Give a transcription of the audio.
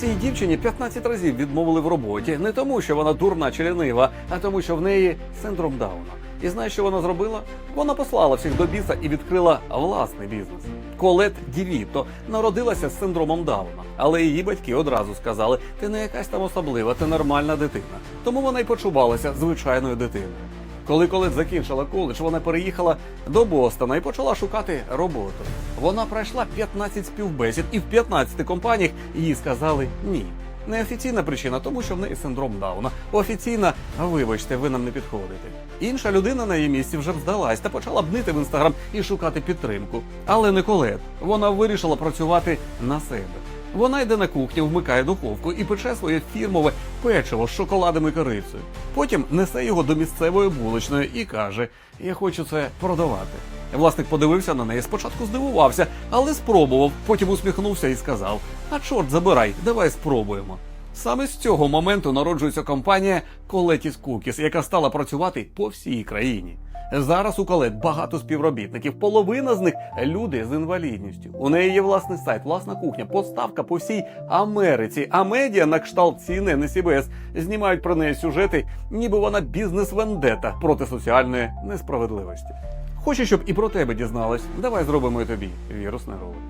Цій дівчині 15 разів відмовили в роботі не тому, що вона дурна чи лінива, а тому, що в неї синдром Дауна. І знаєш, що вона зробила? Вона послала всіх до біса і відкрила власний бізнес. Колет Дівіто народилася з синдромом Дауна, але її батьки одразу сказали: ти не якась там особлива, ти нормальна дитина. Тому вона й почувалася звичайною дитиною. Коли Колет закінчила коледж, вона переїхала до Бостона і почала шукати роботу. Вона пройшла 15 співбесід, і в 15 компаніях їй сказали ні. Неофіційна причина, тому що в неї синдром Дауна. Офіційна, вибачте, ви нам не підходите. Інша людина на її місці вже б та почала б нити в інстаграм і шукати підтримку. Але не Колет. Вона вирішила працювати на себе. Вона йде на кухню, вмикає духовку і пече своє фірмове печиво з шоколадом і корицею. Потім несе його до місцевої булочної і каже: Я хочу це продавати. Власник подивився на неї, спочатку здивувався, але спробував. Потім усміхнувся і сказав: А чорт забирай, давай спробуємо. Саме з цього моменту народжується компанія Coletis Cookies, яка стала працювати по всій країні. Зараз у Колет багато співробітників, половина з них люди з інвалідністю. У неї є власний сайт, власна кухня, поставка по всій Америці. А медіа на кшталт CNN і CBS знімають про неї сюжети, ніби вона бізнес-вендета проти соціальної несправедливості. Хочеш, щоб і про тебе дізналась? Давай зробимо і тобі вірусний ролик.